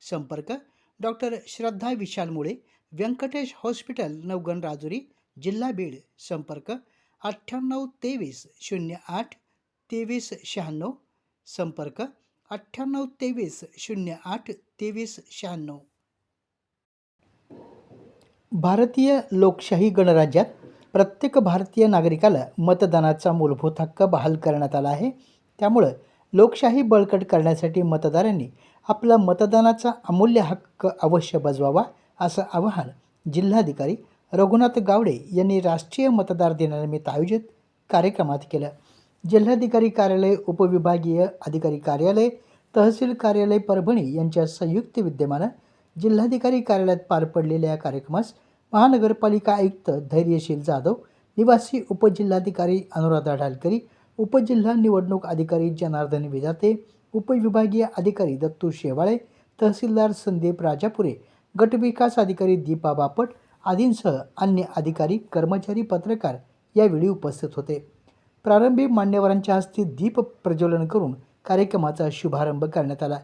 संपर्क डॉक्टर श्रद्धा विशाल मुळे व्यंकटेश हॉस्पिटल नवगण राजुरी जिल्हा बीड. संपर्क अठ्ठ्याण्णव तेवीस शून्य आठ तेवीस शहाण्णव. संपर्क अठ्ठ्याण्णव तेवीस शून्य आठ तेवीस शहाण्णव. भारतीय लोकशाही गणराज्यात प्रत्येक भारतीय नागरिकाला मतदानाचा मूलभूत हक्क बहाल करण्यात आला आहे. त्यामुळं लोकशाही बळकट करण्यासाठी मतदारांनी आपला मतदानाचा अमूल्य हक्क अवश्य बजवावा असं आवाहन जिल्हाधिकारी रघुनाथ गावडे यांनी राष्ट्रीय मतदार दिनानिमित्त आयोजित कार्यक्रमात केलं. जिल्हाधिकारी कार्यालय उपविभागीय अधिकारी कार्यालय तहसील कार्यालय परभणी यांच्या संयुक्त विद्यमानं जिल्हाधिकारी कार्यालयात पार पडलेल्या या कार्यक्रमास महानगरपालिका आयुक्त धैर्यशील जाधव निवासी उपजिल्हाधिकारी अनुराधा ढालकरी उपजिल्हा निवडणूक अधिकारी जनार्दन विजाते उपविभागीय अधिकारी दत्तू शेवाळे तहसीलदार संदीप राजापुरे गटविकास अधिकारी दीपा बापट आदींसह अन्य अधिकारी कर्मचारी पत्रकार यावेळी उपस्थित होते. प्रारंभी मान्यवरांच्या हस्ते दीप प्रज्वलन करून कार्यक्रमाचा शुभारंभ करण्यात आला.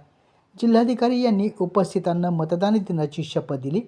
जिल्हाधिकारी यांनी उपस्थितांना मतदान दिनाची शपथ दिली.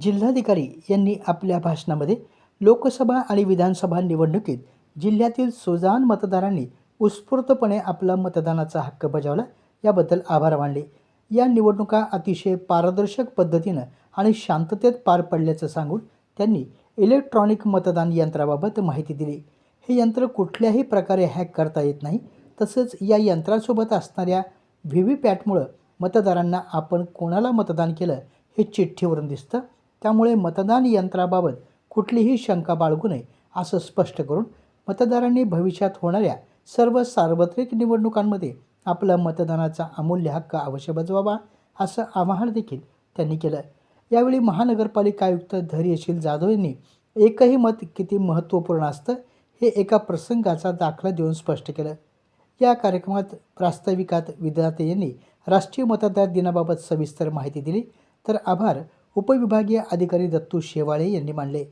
जिल्हाधिकारी यांनी आपल्या भाषणामध्ये लोकसभा आणि विधानसभा निवडणुकीत जिल्ह्यातील सोजान मतदारांनी उत्स्फूर्तपणे आपला मतदानाचा हक्क बजावला. याबद्दल आभार मानले. या निवडणुका अतिशय पारदर्शक पद्धतीनं आणि शांततेत पार पडल्याचं सांगून त्यांनी इलेक्ट्रॉनिक मतदान यंत्राबाबत माहिती दिली. हे यंत्र कुठल्याही प्रकारे हॅक करता येत नाही. तसंच या यंत्रासोबत असणाऱ्या व्ही व्ही पॅटमुळं मतदारांना आपण कोणाला मतदान केलं हे चिठ्ठीवरून दिसतं. त्यामुळे मतदान यंत्राबाबत कुठलीही शंका बाळगू नये असं स्पष्ट करून मतदारांनी भविष्यात होणाऱ्या सर्व सार्वत्रिक निवडणुकांमध्ये आपला मतदानाचा अमूल्य हक्क अवश्य बजवावा असं आवाहन देखील त्यांनी केलं यावेळी महानगरपालिका आयुक्त धैर्यशील जाधव यांनी एकही मत किती महत्त्वपूर्ण असतं हे एका प्रसंगाचा दाखला देऊन स्पष्ट केलं. या कार्यक्रमात प्रास्ताविकात विद्यार्थी यांनी राष्ट्रीय मतदार दिनाबाबत सविस्तर माहिती दिली. तर आभार उपविभागीय अधिकारी दत्तू शेवाळे यांनी मानले.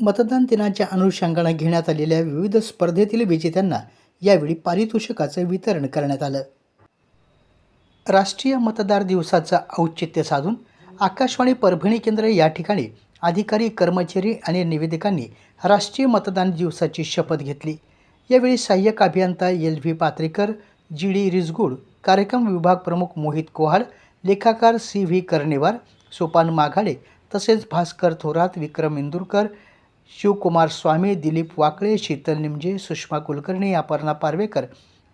मतदान दिनाच्या अनुषंगानं घेण्यात आलेल्या विविध स्पर्धेतील विजेत्यांना यावेळी पारितोषिकाचं वितरण करण्यात आलं. राष्ट्रीय मतदार दिवसाचं औचित्य साधून आकाशवाणी परभणी केंद्र या ठिकाणी अधिकारी कर्मचारी आणि निवेदकांनी राष्ट्रीय मतदान दिवसाची शपथ घेतली. यावेळी सहाय्यक अभियंता L V Patrekar G D Rijgud कार्यक्रम विभाग प्रमुख मोहित कोहाड लेखाकार सी व्ही कर्णेवार सोपान माघाडे तसेच भास्कर थोरात विक्रम इंदुरकर शिवकुमार स्वामी दिलीप वाकळे शीतल निमजे सुषमा कुलकर्णी अपर्णा पारवेकर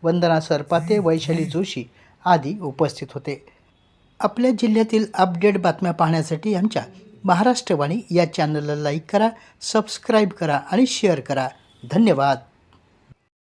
वंदना सरपाते वैशाली जोशी आदी उपस्थित होते. आपल्या जिल्ह्यातील अपडेट बातम्या पाहण्यासाठी आमच्या महाराष्ट्रवाणी या चॅनलला लाईक करा सबस्क्राईब करा आणि शेअर करा. धन्यवाद.